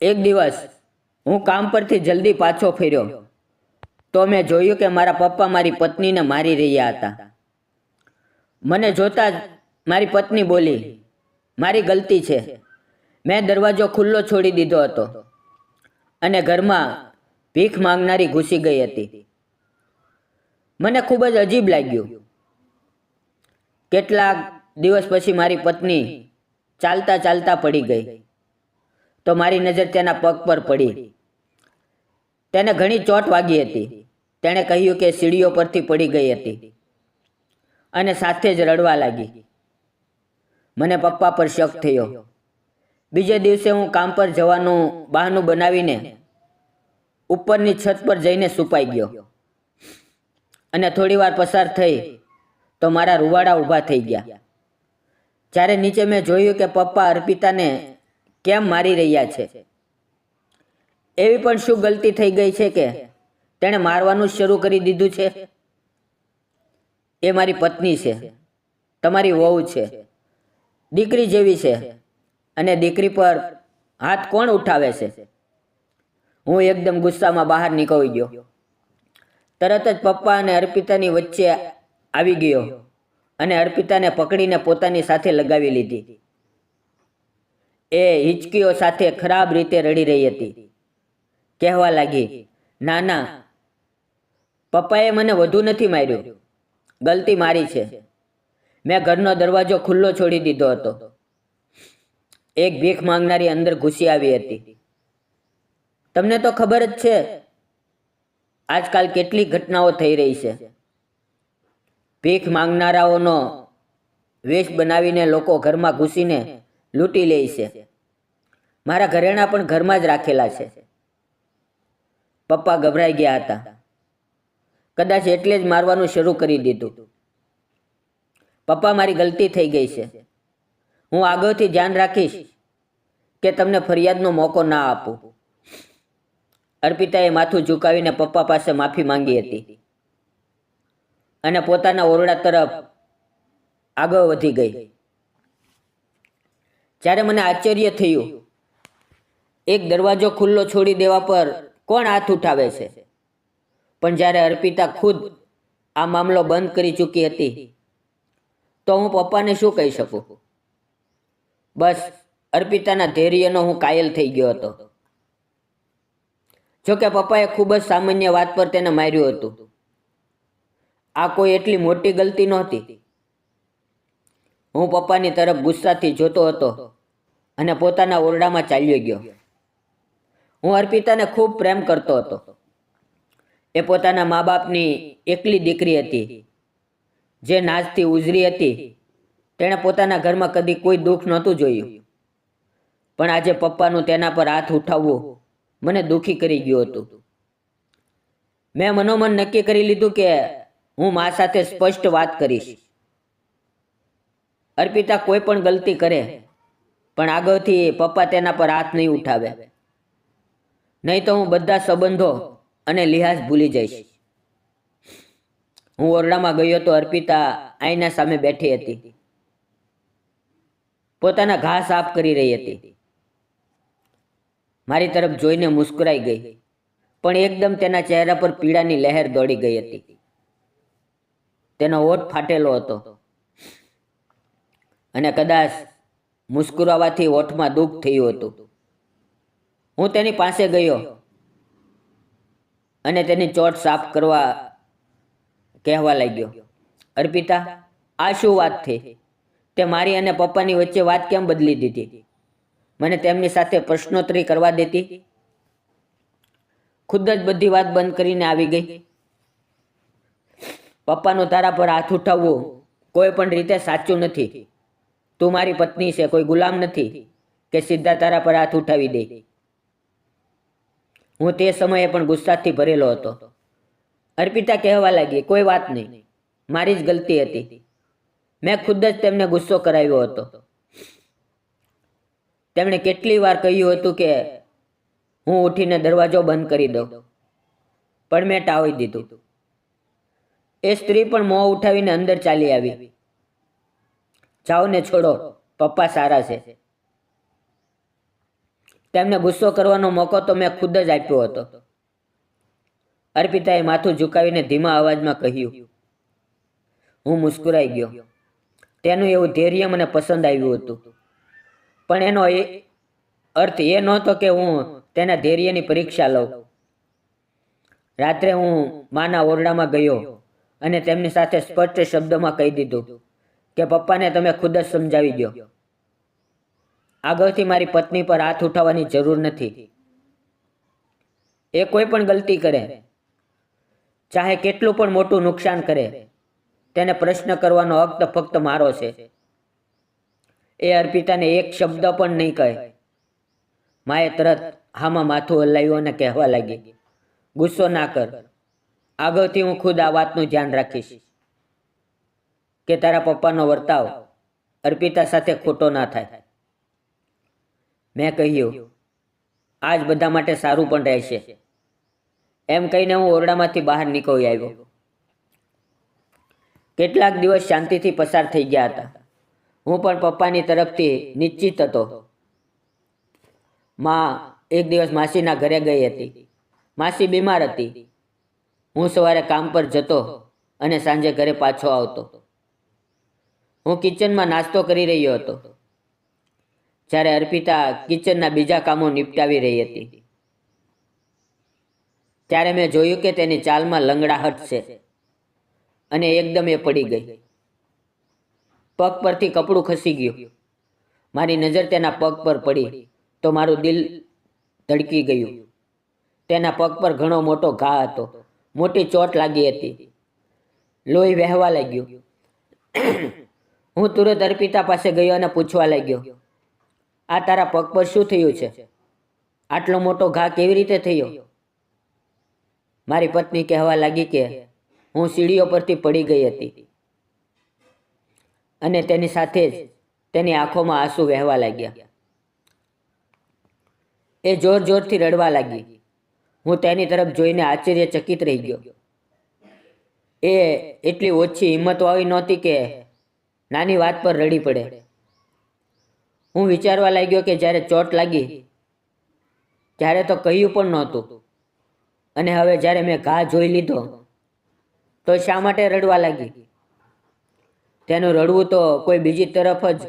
એક દિવસ હું કામ પરથી જલ્દી પાછો ફેર્યો. તો મેં જોયું કે મારા પપ્પા મારી પત્નીને મારી રહ્યા હતા. મને જોતા જ મારી પત્ની બોલી, મારી ગલતી છે. મેં દરવાજો ખુલ્લો છોડી દીધો હતો અને ઘરમાં ભીખ માંગનારી ઘૂસી ગઈ હતી. મને ખૂબ જ અજીબ લાગ્યું. કેટલાક દિવસ પછી મારી પત્ની ચાલતા ચાલતા પડી ગઈ. તો મારી નજર તેના પગ પર પડી. તેને ઘણી ચોટ વાગી હતી. તેણે કહ્યું કે સીડીઓ પરથી પડી ગઈ હતી. અને સાથે જ રડવા લાગી. મને પપ્પા પર શક થયો. બીજે દિવસે હું કામ પર જવાનું બહાનું બનાવીને ઉપરની છત પર જઈને સુપાઈ ગયો. અને થોડી વાર પસાર થઈ તો મારા રૂવાડા ઊભા થઈ ગયા. જ્યારે નીચે મેં જોયું કે પપ્પા અર્પિતાને કેમ મારી રહ્યા છે? એવી પણ શું ગલતી થઈ ગઈ છે કે તેણે મારવાનું શરૂ કરી દીધું છે? એ મારી પત્ની છે. તમારી વહુ છે. દીકરી જેવી છે. અને દીકરી પર હાથ કોણ ઉઠાવે છે? હું એકદમ ગુસ્સામાં બહાર નીકળી ગયો. તરત જ પપ્પા અને અર્પિતાની વચ્ચે આવી ગયો અને અર્પિતાને પકડીને પોતાની સાથે લગાવી લીધી. એ હિચકીઓ સાથે ખરાબ રીતે રડી રહી હતી. કહેવા લાગી ના ના પપ્પાએ મને વધુ નથી માર્યું. ગલતી મારી છે. મેં ઘરનો દરવાજો ખુલ્લો છોડી દીધો હતો. એક ભીખ માંગનારી અંદર ઘૂસી આવી હતી. તમને તો ખબર જ છે, આજકાલ કેટલી ઘટનાઓ થઈ રહી છે. ભીખ માંગનારાઓનો વેશ બનાવીને લોકો ઘરમાં ઘૂસીને લૂંટી લે છે. મારા ઘરેણા પણ ઘરમાં જ રાખેલા છે. પપ્પા ગભરાઈ ગયા હતા. કદાચ એટલે જ મારવાનું શરૂ કરી દીધું. પપ્પા મારી ગલતી થઈ ગઈ છે. હું આગળથી ધ્યાન રાખીશ કે તમને ફરિયાદનો મોકો ના આપું. અર્પિતાએ માથું ઝુકાવીને પપ્પા પાસે માફી માંગી હતી. અને પોતાના ઓરડા તરફ આગળ વધી ગઈ. જ્યારે મને આશ્ચર્ય થયું, એક દરવાજો ખુલ્લો છોડી દેવા પર કોણ હાથ ઉઠાવે છે? પણ જ્યારે અર્પિતા ખુદ આ મામલો બંધ કરી ચૂકી હતી, તો હું પપ્પાને શું કહી શકું? બસ, અર્પિતાના ધૈર્યનો હું કાયલ થઈ ગયો હતો. જોકે પપ્પાએ ખૂબ જ સામાન્ય વાત પર તેને માર્યું હતું. આ કોઈ એટલી મોટી ગલતી નહોતી. હું પપ્પાની તરફ ગુસ્સાથી જોતો હતો અને પોતાના ઓરડામાં ચાલ્યો ગયો. હું અર્પિતાને ખૂબ પ્રેમ કરતો હતો. એ પોતાના મા બાપની એકલી દીકરી હતી. જે નાચથી ઉજરી હતી. તેણે પોતાના ઘરમાં કદી કોઈ દુઃખ નહોતું જોયું. પણ આજે પપ્પાનું તેના પર હાથ ઉઠાવવું મને દુઃખી કરી ગયું હતું. મેં મનોમન નક્કી કરી લીધું કે હું મા સાથે સ્પષ્ટ વાત કરીશ. અર્પિતા કોઈ પણ ગલતી કરે, પણ આગળથી પપ્પા તેના પર હાથ નહીં ઉઠાવે. નહીં તો હું બધા સંબંધો અને લિહાઝ ભૂલી જઈશ. હું ઓરડામાં ગયો તો અર્પિતા આઈના સામે બેઠી હતી. પોતાના ઘા સાફ કરી રહી હતી. મારી તરફ જોઈને મુસ્કરાઈ ગઈ, પણ એકદમ તેના ચહેરા પર પીડાની લહેર દોડી ગઈ હતી. તેનો ઓઠ ફાટેલો હતો. અને કદાચ મુસ્કુરાવાથી ઓઠમાં દુઃખ થયું હતું. હું તેની પાસે ગયો અને તેની ચોટ સાફ કરવા કહેવા લાગ્યો, અર્પિતા, આ શું વાત થઈ તે મારી અને પપ્પાની વચ્ચે વાત કેમ બદલી દીધી? મને તેમની સાથે પ્રશ્નોત્તરી કરવા દેતી? ખુદ જ બધી વાત બંધ કરીને આવી ગઈ. પપ્પાનું તારા પર હાથ ઉઠાવવું કોઈ પણ રીતે સાચું નથી. તું મારી પત્ની છે, કોઈ ગુલામ નથી કે સીધા તારા પર હાથ ઉઠાવી દે. હું તે સમયે પણ ગુસ્સાથી ભરેલો હતો. અર્પિતા કહેવા લાગી, કોઈ વાત નહીં, મારી જ ગલતી હતી. મેં ખુદ જ તેમને ગુસ્સો કરાવ્યો હતો. તેમણે કેટલી વાર કહ્યું હતું કે, હું ઉઠીને દરવાજો બંધ કરી દઉં. પણ મેં ટાળી દીધું. એ સ્ત્રી પણ મોં ઉઠાવીને અંદર ચાલી આવી. જાઓ ને છોડો, પપ્પા સારા છે. તેમને ગુસ્સો કરવાનો મોકો તો મેં ખુદ જ આપ્યો હતો. અર્પિતાએ માથું ઝુકાવીને ધીમા અવાજમાં કહ્યું, હું મુસ્કુરાઈ ગયો. તેનું એવું ધૈર્ય મને પસંદ આવ્યું હતું. પણ એનો એ અર્થ એ નહોતો કે હું તેના ધૈર્યની પરીક્ષા લઉં. રાત્રે હું માના ઓરડામાં ગયો અને તેમની સાથે સ્પષ્ટ શબ્દોમાં કહી દીધું કે પપ્પાને તમે ખુદ જ સમજાવી દો આગળથી મારી પત્ની પર હાથ ઉઠાવવાની જરૂર નથી. એ કોઈ પણ ગલતી કરે, ચાહે કેટલું પણ મોટું નુકસાન કરે, તેને પ્રશ્ન કરવાનો હક તો ફક્ત મારો છે. એ અર્પિતાને એક શબ્દ પણ નહીં કહે. માએ તરત હામાં માથું હલાવ્યું અને કહેવા લાગી, ગુસ્સો ના કર. આગળથી હું ખુદ આ વાતનું ધ્યાન રાખીશ. કે તારા પપ્પાનો વર્તાવ અર્પિતા સાથે ખોટો ના થાય. મેં કહ્યું, આજ બધા માટે સારું પણ રહેશે. એમ કહીને હું ઓરડામાંથી બહાર નીકળી આવ્યો. કેટલાક દિવસ શાંતિથી પસાર થઈ ગયા હતા. હું પણ પપ્પાની તરફથી નિશ્ચિત હતો. માં એક દિવસ માસીના ઘરે ગઈ હતી. માસી બીમાર હતી. હું સવારે કામ પર જતો અને સાંજે ઘરે પાછો આવતો. હું કિચનમાં નાસ્તો કરી રહ્યો હતો. જ્યારે અર્પિતા કિચનના બીજા કામો નિપટાવી રહી હતી. ત્યારે મેં જોયું કે તેની ચાલમાં લંગડાહટ છે અને એકદમ એ પડી ગઈ. પગ પરથી કપડું ખસી ગયું. મારી નજર તેના પગ પર પડી તો મારું દિલ ધડકી ગયું. તેના પગ પર ઘણો મોટો ઘા હતો. મોટી ચોટ લાગી હતી. લોહી વહેવા લાગ્યું. હું તુરત અર્પિતા પાસે ગયો અને પૂછવા લાગ્યો, આ તારા પગ પર શું થયું છે? આટલો મોટો ઘા કેવી રીતે થયો? મારી પત્ની કહેવા લાગી કે, હું સીડીઓ પરથી પડી ગઈ હતી અને તેની સાથે જ તેની આંખોમાં આંસુ વહેવા લાગ્યા. એ જોર જોરથી રડવા લાગી. હું તેની તરફ જોઈને આશ્ચર્યચકિત રહી ગયો. એ એટલી ઓછી હિંમત વાવી નહોતી કે નાની વાત પર રડી પડે. હું વિચારવા લાગ્યો કે જ્યારે ચોટ લાગી, ત્યારે તો કહ્યું પણ નહોતું. અને હવે જ્યારે મેં ઘા જોઈ લીધો, તો શા માટે રડવા લાગી? તેનું રડવું તો કોઈ બીજી તરફ જ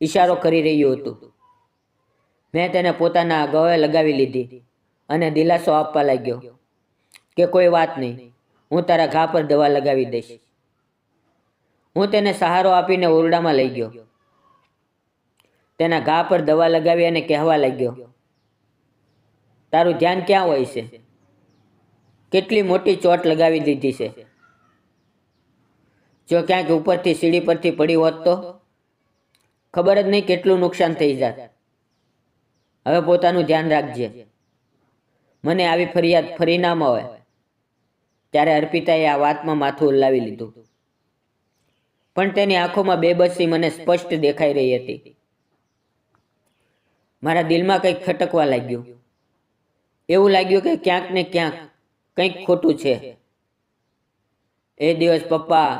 ઈશારો કરી રહ્યું હતું. મેં તેને પોતાના ગવે લગાવી લીધી અને દિલાસો આપવા લાગ્યો કે કોઈ વાત નહીં, હું તારા ઘા પર દવા લગાવી દઈશ. હું તેને સહારો આપીને ઓરડામાં લઈ ગયો. તેના ઘા પર દવા લગાવી અને કહેવા લાગ્યો, તારું ધ્યાન ક્યાં હોય છે? કેટલી મોટી ચોટ લગાવી દીધી છે? જો ક્યાંક ઉપરથી સીડી પરથી પડી હોત તો? ખબર જ નહીં કેટલું નુકસાન થઈ જાત. હવે પોતાનું ધ્યાન રાખજે. મને આવી ફરિયાદ ફરી ના મળે. ત્યારે અર્પિતાએ આ વાતમાં માથું હલાવી લીધું. પણ તેની આંખોમાં બેબસી મને સ્પષ્ટ દેખાઈ રહી હતી. મારા દિલમાં કંઈક ખટકવા લાગ્યું. એવું લાગ્યું કે ક્યાંક ને ક્યાંક કંઈક ખોટું છે. એ દિવસ પપ્પા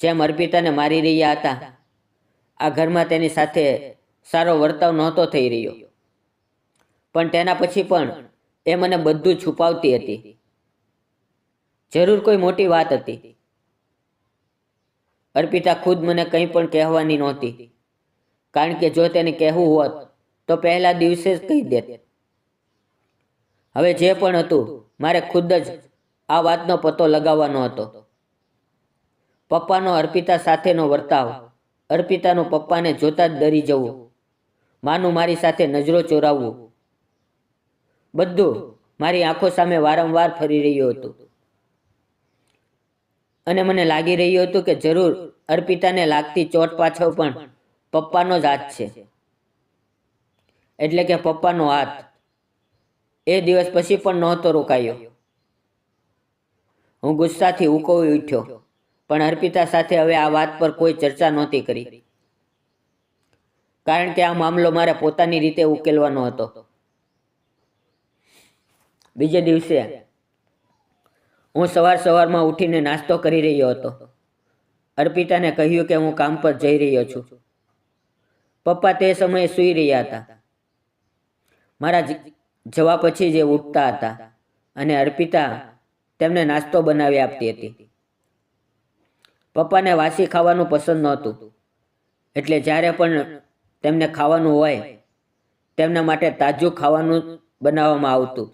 જેમ અર્પિતાને મારી રહ્યા હતા, આ ઘરમાં તેની સાથે સારો વર્તાવ નહોતો થઈ રહ્યો. પણ તેના પછી પણ એ મને બધું છુપાવતી હતી. જરૂર કોઈ મોટી વાત હતી. અર્પિતા ખુદ મને કંઈ પણ કહેવાની નહોતી. કારણ કે જો તેને કહેવું હોત, તો પહેલા દિવસે જ કહી દેત. હવે જે પણ હતું, મારે ખુદ જ આ વાતનો પતો લગાવવાનો હતો. પપ્પાનો અર્પિતા સાથેનો વર્તાવ, અર્પિતાનું પપ્પાને જોતા જ ડરી જવું, માનું મારી સાથે નજરો ચોરાવવું. બધું મારી આંખો સામે વારંવાર ફરી રહ્યું હતું. અને મને લાગી રહ્યું હતું કે જરૂર અર્પિતાને લાગતી ચોટ પાછળ પણ પપ્પાનો જ હાથ છે. એટલે કે પપ્પાનો હાથ. એ દિવસ પછી પણ નહોતો રોકાયો. હું ગુસ્સાથી ઉકોવી ઉઠ્યો, પણ અર્પિતા સાથે હવે આ વાત પર કોઈ ચર્ચા નહોતી કરી. કારણ કે આ મામલો મારે પોતાની રીતે ઉકેલવાનો હતો. બીજે દિવસે હું સવાર સવારમાં ઉઠીને નાસ્તો કરી રહ્યો હતો. અર્પિતાને કહ્યું કે હું કામ પર જઈ રહ્યો છું. પપ્પા તે સમયે સૂઈ રહ્યા હતા. મારા જવા પછી જે ઉઠતા હતા અને અર્પિતા તેમને નાસ્તો બનાવી આપતી હતી. પપ્પાને વાસી ખાવાનું પસંદ નહોતું. એટલે જ્યારે પણ તેમને ખાવાનું હોય, તેમના માટે તાજું ખાવાનું બનાવવામાં આવતું.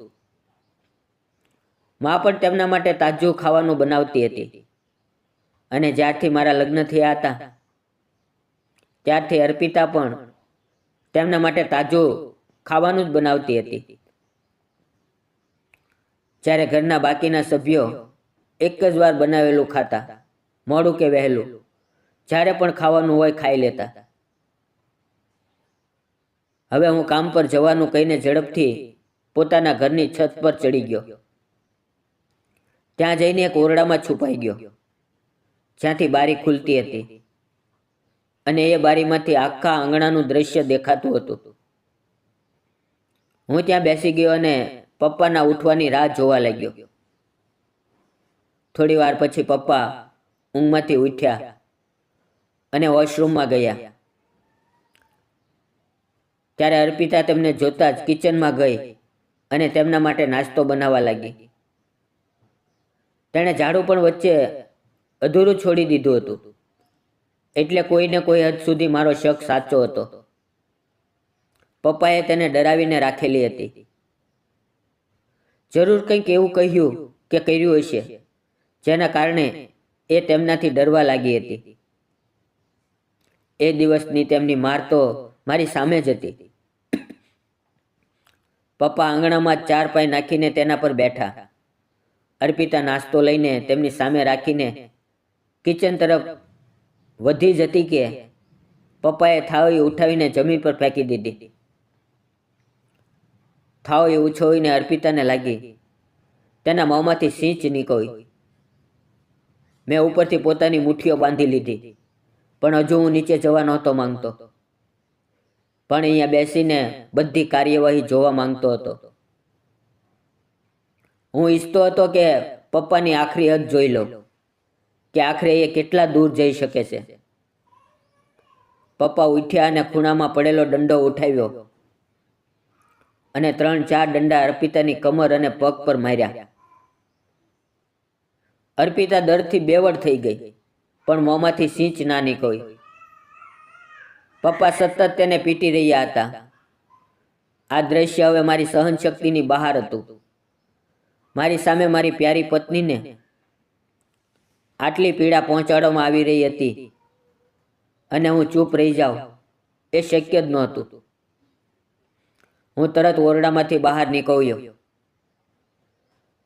મા પણ તેમના માટે તાજું ખાવાનું બનાવતી હતી. અને જ્યારથી મારા લગ્ન થયા હતા, ત્યારથી અર્પિતા પણ તેમના માટે તાજું ખાવાનું જ બનાવતી હતી. જ્યારે ઘરના બાકીના સભ્યો એક જ વાર બનાવેલું ખાતા, મોડું કે વહેલું, જ્યારે પણ ખાવાનું હોય ખાઈ લેતા. હવે હું કામ પર જવાનું કહીને ઝડપથી પોતાના ઘરની છત પર ચડી ગયો. ત્યાં જઈને એક ઓરડામાં છુપાઈ ગયો. જ્યાંથી બારી ખુલતી હતી. અને એ બારીમાંથી આખા આંગણાનું દ્રશ્ય દેખાતું હતું. હું ત્યાં બેસી ગયો અને પપ્પાના ઉઠવાની રાહ જોવા લાગ્યો. થોડી વાર પછી પપ્પા ઊંઘમાંથી ઉઠ્યા અને વોશરૂમમાં ગયા. ત્યારે અર્પિતા તેમને જોતા જ કિચનમાં ગઈ અને તેમના માટે નાસ્તો બનાવવા લાગી. તેણે ઝાડુ પણ વચ્ચે અધૂરું છોડી દીધું હતું. એટલે કોઈને કોઈ હદ સુધી મારો શક સાચો હતો. પપ્પાએ તેને ડરાવીને રાખેલી હતી. જરૂર કંઈક એવું કહ્યું કે કર્યું હશે, જેના કારણે એ તેમનાથી ડરવા લાગી હતી. એ દિવસની તેમની માર તો મારી સામે જ હતી. પપ્પા આંગણામાં ચાર પાય નાખીને તેના પર બેઠા. અર્પિતા નાસ્તો લઈને તેમની સામે રાખીને કિચન તરફ વધી જતી કે પપ્પાએ થાળી ઉઠાવીને જમીન પર ફેંકી દીધી. થાળી ઉછોવીને અર્પિતાને લાગી. તેના મોંમાંથી સિંચ નીકળી. મેં ઉપરથી પોતાની મુઠ્ઠીઓ બાંધી લીધી, પણ હજુ હું નીચે જવા નહોતો માંગતો. પણ અહીંયા બેસીને બધી કાર્યવાહી જોવા માંગતો હતો. હું ઈચ્છતો હતો કે પપ્પાની આખરી હદ જોઈ લઉં, કે આખરે એ કેટલા દૂર જઈ શકે છે. પપ્પા ઉઠ્યા અને ખૂણામાં પડેલો દંડો ઉઠાવ્યો અને ત્રણ ચાર દંડા અર્પિતાની કમર અને પગ પર માર્યા. અર્પિતા દરથી બેવડ થઈ ગઈ, પણ મોંમાંથી સિંચ ના નીકળી. પપ્પા સતત તેને પીટી રહ્યા હતા. આ દ્રશ્ય હવે મારી સહન શક્તિની બહાર હતું. મારી સામે મારી પ્યારી પત્નીને આટલી પીડા પહોંચાડવામાં આવી રહી હતી. અને હું ચૂપ રહી જાઉં. એ શક્ય જ નહોતું. હું તરત ઓરડામાંથી બહાર નીકળ્યો.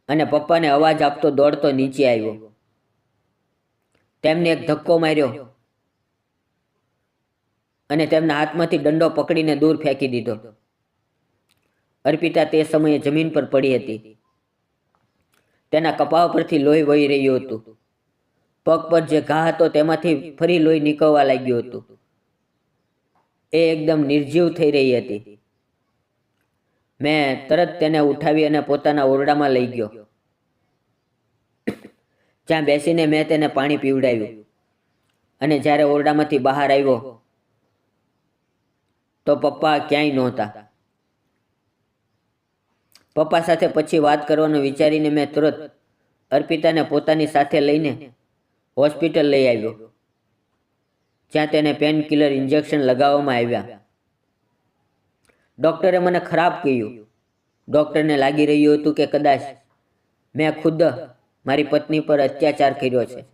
અને પપ્પાને અવાજ આપતો દોડતો નીચે આવ્યો. તેમને એક ધક્કો માર્યો. અને તેમના હાથમાંથી દંડો પકડીને દૂર ફેંકી દીધો. અર્પિતા તે સમયે જમીન પર પડી હતી. તેના કપાળ પરથી લોહી વહી રહ્યું હતું. પગ પર જે ઘા હતો તેમાંથી ફરી લોહી નીકળવા લાગ્યું હતું. એ એકદમ નિર્જીવ થઈ રહી હતી. મેં તરત તેને ઉઠાવી અને પોતાના ઓરડામાં લઈ ગયો. જ્યાં બેસીને મેં તેને પાણી પીવડાવ્યું. અને જ્યારે ઓરડામાંથી બહાર આવ્યો, તો પપ્પા ક્યાંય નહોતા. પપ્પા સાથે પછી વાત કરવાનું વિચારીને મેં તુરંત અર્પિતાને પોતાની સાથે લઈને હોસ્પિટલ લઈ આવ્યો. જ્યાં તેને પેન કિલર ઇન્જેક્શન લગાવવામાં આવ્યા. ડૉક્ટરે મને ખરાબ કહ્યું. ડૉક્ટરને લાગી રહ્યું હતું કે કદાચ મેં ખુદ મારી પત્ની પર અત્યાચાર કર્યો છે.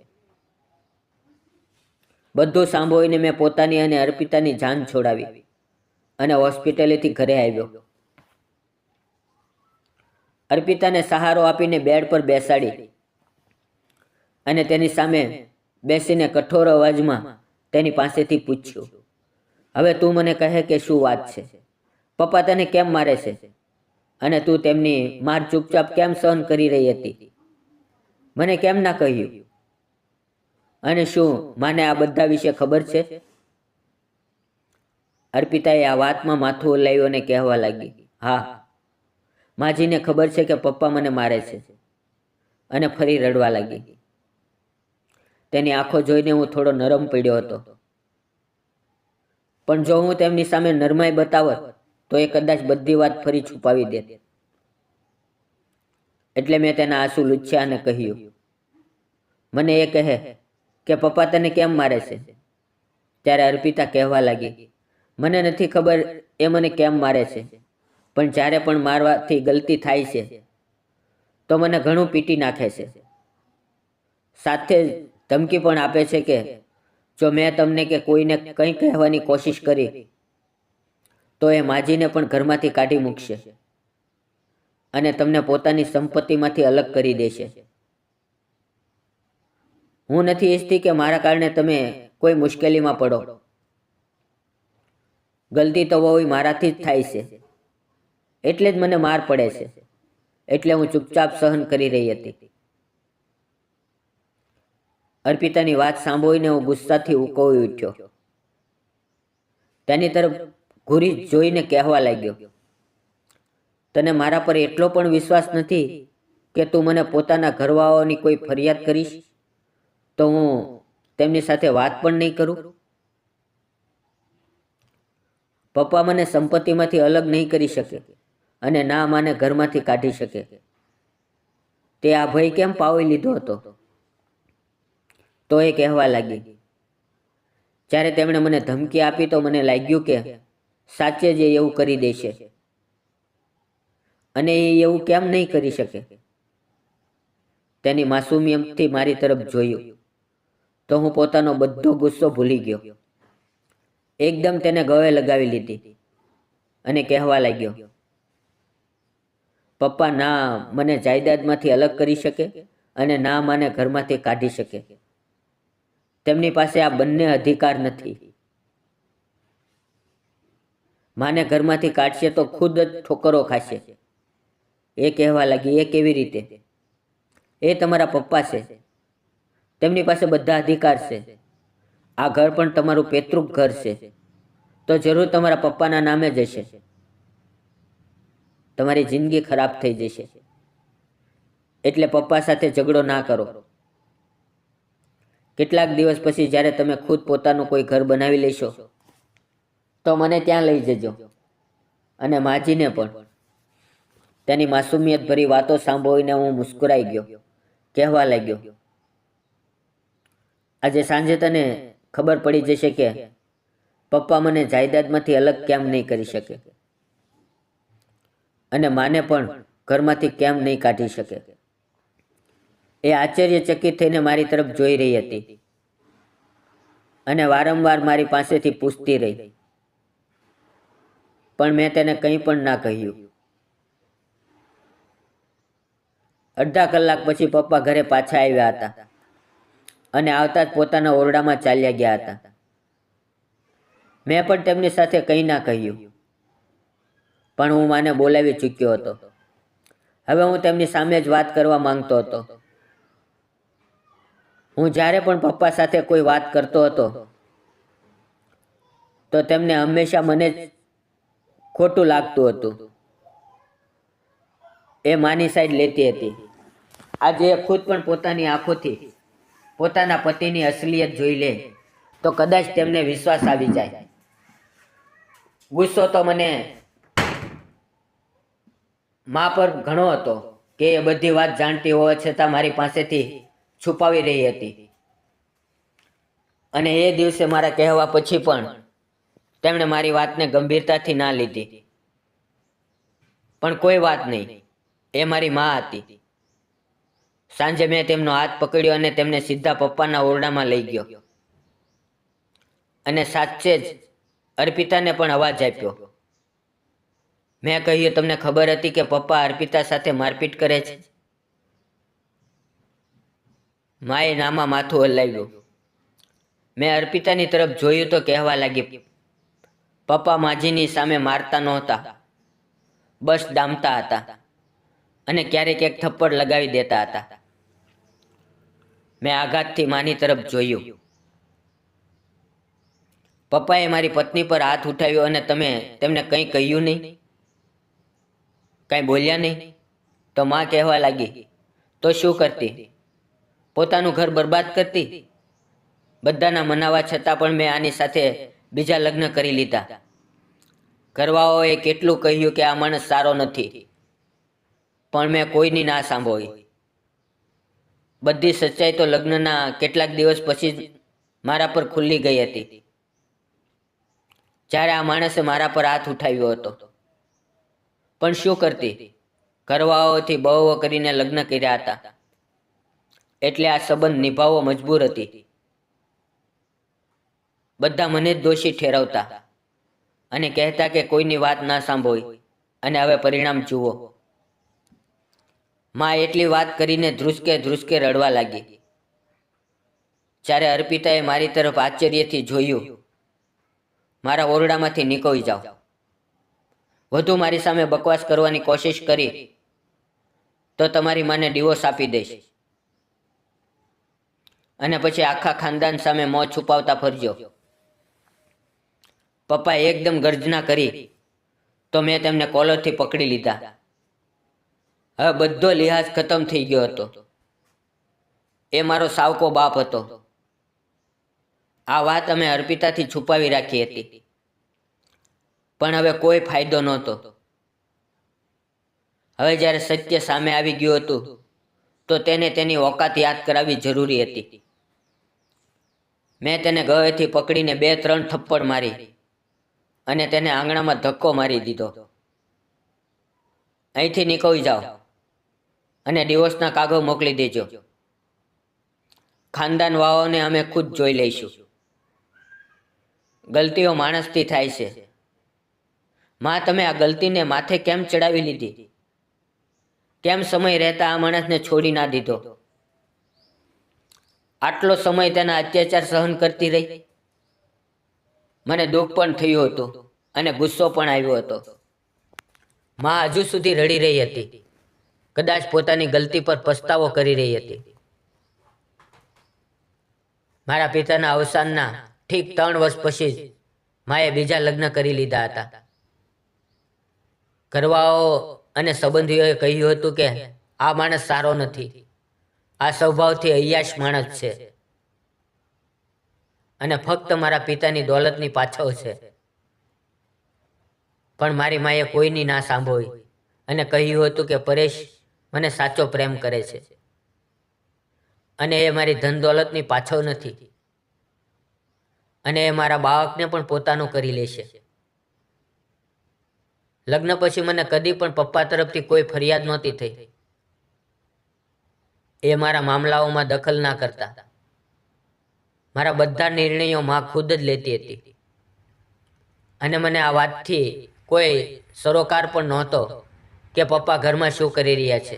બધું સાંભળીને મેં પોતાની અને અર્પિતાની જાન છોડાવી અને હોસ્પિટલેથી ઘરે આવ્યો. અર્પિતાને સહારો આપીને બેડ પર બેસાડી અને તેની સામે બેસીને કઠોર અવાજમાં તેની પાસેથી પૂછ્યું, હવે તું મને કહે કે શું વાત છે? પપ્પા તને કેમ મારે છે? અને તું તેમની માર ચૂપચાપ કેમ સહન કરી રહી હતી? મને કેમ ના કહ્યું? અને શું માને આ બધા વિશે ખબર છે? અર્પિતાએ આ વાતમાં માથું હલાવ્યું અને કહેવા લાગી, હા માજીને ખબર છે કે પપ્પા મને મારે છે. અને ફરી રડવા લાગી. તેની આંખો જોઈને હું થોડો નરમ પડ્યો હતો. પણ જો હું તેમની સામે નરમાઈ બતાવત, તો એ કદાચ બધી વાત ફરી છુપાવી દેત. એટલે મેં તેના આંસુ લૂછ્યા અને કહ્યું, મને એ કહે કે પપ્પા તને કેમ મારે છે? ત્યારે અર્પિતા કહેવા લાગી, મને નથી ખબર એ મને કેમ મારે છે. પણ જ્યારે પણ મારવાથી ગલતી થાય છે, તો મને ઘણું પીટી નાખે છે. સાથે ધમકી પણ આપે છે કે, જો મેં તમને કે કોઈને કંઈ કહેવાની કોશિશ કરી, તો એ માજીને પણ ઘરમાંથી કાઢી મૂકશે અને તમને પોતાની સંપત્તિમાંથી અલગ કરી દેશે. હું નથી ઈચ્છતી કે મારા કારણે તમે કોઈ મુશ્કેલીમાં પડો. ગલતી તો હોય મારાથી જ થાય છે. એટલે જ મને માર પડે છે. એટલે હું ચૂપચાપ સહન કરી રહી હતી. અર્પિતાની વાત સાંભળીને હું ગુસ્સાથી ઉકળી ઉઠ્યો. તેની તરફ ઘૂરી જોઈને કહેવા લાગ્યો, તને મારા પર એટલો પણ વિશ્વાસ નથી કે તું મને પોતાના ઘરવાળાઓની કોઈ ફરિયાદ કરીશ? તો હું તેમની સાથે વાત પણ નહીં કરું? પપ્પા મને સંપત્તિમાંથી અલગ નહીં કરી શકે. અને ના માને ઘરમાંથી કાઢી શકે. તે આ ભય કેમ પાવી લીધો હતો? તો એ કહેવા લાગી. જ્યારે તેમણે મને ધમકી આપી તો મને લાગ્યું કે સાચે જ એવું કરી દેશે. અને એ એવું કેમ નહીં કરી શકે? તેની માસુમિયમથી મારી તરફ જોયું. તો હું પોતાનો બધો ગુસ્સો ભૂલી ગયો. એકદમ તેને ગળે લગાવી લીધી અને કહેવા લાગ્યો પપ્પા ના મને જાયદાદમાંથી અલગ કરી શકે અને ના મને ઘરમાંથી કાઢી શકે. તેમની પાસે આ બંને અધિકાર નથી. માને ઘરમાંથી કાઢશે તો ખુદ જ ઠોકરો ખાશે. એ કહેવા લાગી, એ કેવી રીતે? એ તમારા પપ્પા છે. તેમની પાસે બધા અધિકાર છે. આ ઘર પણ તમારું પેતૃક ઘર છે. તો જરૂર તમારા પપ્પાના નામે જ હશે. તમારી જિંદગી ખરાબ થઈ જશે. એટલે પપ્પા સાથે ઝઘડો ના કરો. કેટલાક દિવસ પછી જ્યારે તમે ખુદ પોતાનું કોઈ ઘર બનાવી લેશો, તો મને ત્યાં લઈ જજો. અને માજીને પણ. તેની માસુમિયત ભરી વાતો સાંભળીને હું મુસ્કુરાઈ ગયો. કહેવા લાગ્યો, આજે સાંજે તને ખબર પડી જશે કે પપ્પા મને જાયદાદમાંથી અલગ કેમ નહીં કરી શકે. અને માને પણ ઘરમાંથી કેમ નહીં કાઢી શકે. એ આશ્ચર્યચકિત થઈને મારી તરફ જોઈ રહી હતી. અને વારંવાર મારી પાસેથી પૂછતી રહી. પણ મેં તેને કંઈ પણ ના કહ્યું. અડધા કલાક પછી પપ્પા ઘરે પાછા આવ્યા હતા. અને આવતા જ પોતાના ઓરડામાં ચાલ્યા ગયા હતા. મેં પણ તેમની સાથે કંઈ ના કહ્યું. પણ હું માને બોલાવી ચૂક્યો હતો. હવે હું તેમની સામે જ વાત કરવા માંગતો હતો. હું જ્યારે પણ પપ્પા સાથે કોઈ વાત કરતો હતો, તો તેમને હંમેશા મને ખોટું લાગતું હતું. એ માની સાઈડ લેતી હતી. આજે એ ખુદ પણ પોતાની આંખોથી પોતાના પતિની અસલિયત જોઈ લે, તો કદાચ તેમને વિશ્વાસ આવી જાય. ગુસ્સો તો મને મા પર ઘણો હતો કે એ બધી વાત જાણતી હોવા છતાં મારી પાસેથી છુપાવી રહી હતી. અને એ દિવસે મારા કહેવા પછી પણ તેમણે મારી વાતને ગંભીરતાથી ના લીધી. પણ કોઈ વાત નહીં, એ મારી મા હતી. સાંજે મેં તેમનો હાથ પકડ્યો અને તેમને સીધા પપ્પાના ઓરડામાં લઈ ગયો. અને સાચે જ અર્પિતાને પણ અવાજ આપ્યો. મેં કહ્યું, તમને ખબર હતી કે પપ્પા અર્પિતા સાથે મારપીટ કરે છે? માએ નામાં માથું હલાવ્યું. મેં અર્પિતાની તરફ જોયું તો કહેવા લાગી પપ્પા માજીની સામે મારતા નહોતા, બસ દામતા હતા અને ક્યારેક એક થપ્પડ લગાવી દેતા હતા. મેં આઘાતથી માની તરફ જોયું. પપ્પાએ મારી પત્ની પર હાથ ઉઠાવ્યો અને તમે તેમને કંઈ કહ્યું નહીં? કાંઈ બોલ્યા નહીં. તો માં કહેવા લાગી, તો શું કરતી? પોતાનું ઘર બરબાદ કરતી? બધાના મનાવા છતાં પણ મેં આની સાથે બીજા લગ્ન કરી લીધા. કરવાઓએ કેટલું કહ્યું કે આ માણસ સારો નથી. પણ મેં કોઈની ના સાંભળી. બધી સચ્ચાઈ તો લગ્નના કેટલાક દિવસ પછી મારા પર ખુલ્લી ગઈ હતી. જ્યારે આ માણસે મારા પર હાથ ઉઠાવ્યો હતો. પણ શું કરતી? કરવાઓથી બહુ કરીને લગ્ન કર્યા હતા. એટલે આ સંબંધ નિભાવવો મજબૂર હતી. બધા મને જ દોષી ઠેરવતા અને કહેતા કે કોઈની વાત ના સાંભળી અને હવે પરિણામ જુઓ. માં એટલી વાત કરીને ધ્રુસકે ધ્રુસકે રડવા લાગી. જ્યારે અર્પિતાએ મારી તરફ આશ્ચર્યથી જોયું, મારા ઓરડામાંથી નીકળી જાઓ. વધુ મારી સામે બકવાસ કરવાની કોશિશ કરી, તો તમારી માને ડિવોર્સ આપી દઈશ. અને પછી આખા ખાનદાન સામે મોં છુપાવતા ફરજો. પપ્પાએ એકદમ ગર્જના કરી, તો મેં તેમને કોલરથી પકડી લીધા. હવે બધો લિહાજ ખતમ થઈ ગયો હતો. એ મારો સાવકો બાપ હતો. આ વાત અમે અર્પિતાથી છુપાવી રાખી હતી. પણ હવે કોઈ ફાયદો નહોતો. હવે જ્યારે સત્ય સામે આવી ગયું હતું, તો તેને તેની ઓકાત યાદ કરાવવી જરૂરી હતી. મેં તેને ગળેથી પકડીને બે, ત્રણ થપ્પડ મારી અને તેને આંગણામાં ધક્કો મારી દીધો. અહીંથી નીકળી જાઓ અને ડિવોર્સના કાગળ મોકલી દેજો. ખાનદાન વાળાઓને અમે ખુદ જોઈ લઈશું. ગલતીઓ માણસથી થાય છે. માં, તમે આ ગલતીને માથે કેમ ચડાવી લીધી? કેમ સમય રહેતા આ માણસને છોડી ના દીધો? આટલો સમય તેના અત્યાચાર સહન કરતી રહી? મને દુઃખ પણ થયું હતું અને ગુસ્સો પણ આવ્યો હતો. માં હજુ સુધી રડી રહી હતી. કદાચ પોતાની ગલતી પર પસ્તાવો કરી રહી હતી. મારા પિતાના અવસાનના ઠીક ત્રણ વર્ષ પછી જ માએ બીજા લગ્ન કરી લીધા હતા. કરવાઓ અને સંબંધીઓએ કહ્યું હતું કે આ માણસ સારો નથી. આ સ્વભાવથી અયાશ માણસ છે. અને ફક્ત મારા પિતાની દોલતની પાછળ છે. પણ મારી માએ કોઈની ના સાંભળી અને કહ્યું હતું કે પરેશ મને સાચો પ્રેમ કરે છે. અને એ મારી ધન દોલતની પાછળ નથી. અને એ મારા બાળકને પણ પોતાનું કરી લેશે. લગ્ન પછી મને કદી પણ પપ્પા તરફથી કોઈ ફરિયાદ નહોતી થઈ. એ મારા મામલાઓમાં દખલ ના કરતા. મારા બધા નિર્ણયો માં ખુદ જ લેતી હતી. અને મને આ વાતથી કોઈ સરોકાર પણ નહોતો કે પપ્પા ઘરમાં શું કરી રહ્યા છે.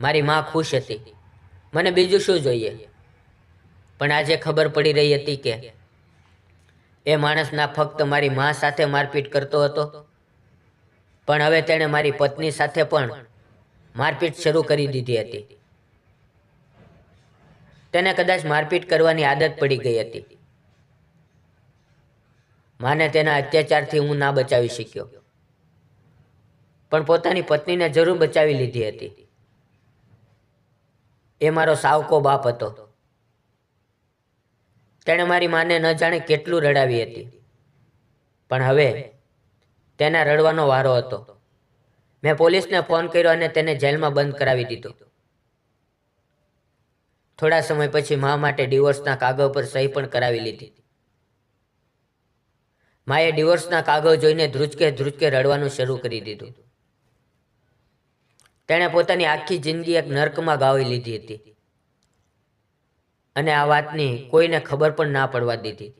મારી માં ખુશ હતી. મને બીજું શું જોઈએ? પણ આજે ખબર પડી રહી હતી કે એ માણસના ફક્ત મારી માં સાથે મારપીટ કરતો હતો. પણ હવે તેણે મારી પત્ની સાથે પણ મારપીટ શરૂ કરી દીધી હતી. તેને કદાચ મારપીટ કરવાની આદત પડી ગઈ હતી. માને તેના અત્યાચારથી હું ના બચાવી શક્યો. પણ પોતાની પત્નીને જરૂર બચાવી લીધી હતી. એ મારો સાવકો બાપ હતો. તેણે મારી માને ન જાણે કેટલું રડાવી હતી. પણ હવે તેના રડવાનો વારો હતો. મેં પોલીસને ફોન કર્યો અને તેને જેલમાં બંધ કરાવી દીધો. થોડા સમય પછી મા માટે ડિવોર્સના કાગળ પર સહી પણ કરાવી લીધી. માએ ડિવોર્સના કાગળ જોઈને ધ્રુજકે ધ્રુજકે રડવાનું શરૂ કરી દીધું. તેણે પોતાની આખી જિંદગી એક નર્કમાં ગાવી લીધી હતી. અને આ વાતની કોઈને ખબર પણ ના પડવા દીધી.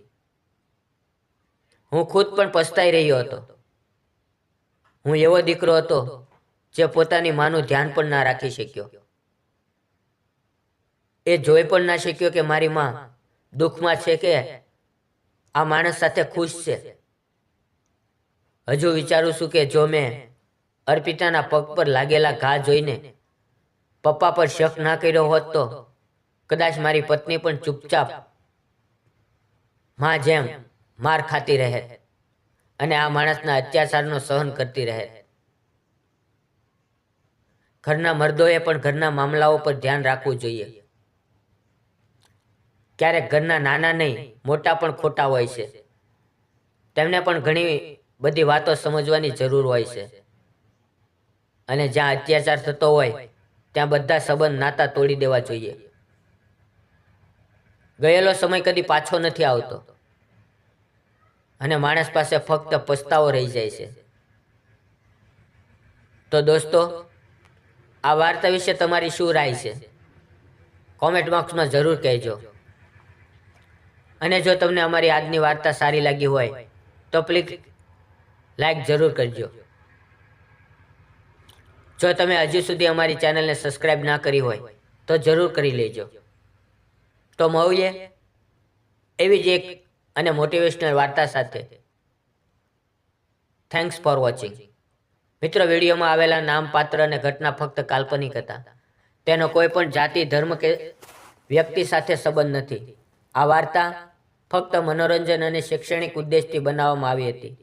હું ખુદ પણ પસ્તાઈ રહ્યો હતો. હું એવો દીકરો હતો જે પોતાની માનું ધ્યાન પણ ના રાખી શક્યો. એ જોઈ પણ ના શક્યો કે મારી માં દુઃખમાં છે કે આ માણસ સાથે ખુશ છે. હજુ વિચારું છું કે જો મેં અર્પિતાના પગ પર લાગેલા ઘા જોઈને પપ્પા પર શક ના કર્યો હોત તો કદાચ મારી પત્ની પણ ચૂપચાપમાં જેમ માર ખાતી રહે અને આ માણસના અત્યાચારનો સહન કરતી રહે. ઘરના મર્દોએ પણ ઘરના મામલાઓ પર ધ્યાન રાખવું જોઈએ. ક્યારેક ઘરના નાના નહીં, મોટા પણ ખોટા હોય છે. તેમને પણ ઘણી બધી વાતો સમજવાની જરૂર હોય છે. અને જ્યાં અત્યાચાર થતો હોય, ત્યાં બધા સંબંધ નાતા તોડી દેવા જોઈએ. ગયેલો સમય કદી પાછો નથી આવતો. અને માણસ પાસે ફક્ત પસ્તાવો રહી જાય છે. તો દોસ્તો, આ વાર્તા વિશે તમારી શું રાય છે? કોમેન્ટ બોક્સમાં જરૂર કહેજો. અને જો તમને અમારી આજની વાર્તા સારી લાગી હોય, તો પ્લીઝ લાઈક જરૂર કરજો. જો તમે હજી સુધી અમારી ચેનલને સબસ્ક્રાઇબ ના કરી હોય, તો જરૂર કરી લેજો. તો મળીએ એવી જ એક અને મોટિવેશનલ વાર્તા સાથે. થેન્ક્સ ફોર વોચિંગ મિત્રો, વિડીયોમાં આવેલા નામ પાત્ર અને ઘટના ફક્ત કાલ્પનિક હતા. તેનો કોઈ પણ જાતિ, ધર્મ કે વ્યક્તિ સાથે સંબંધ નથી. આ વાર્તા ફક્ત મનોરંજન અને શૈક્ષણિક ઉદ્દેશથી બનાવવામાં આવી હતી.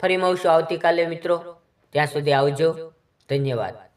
ફરી મળશું આવતીકાલે, મિત્રો. ત્યાં સુધી આવજો. ધન્યવાદ.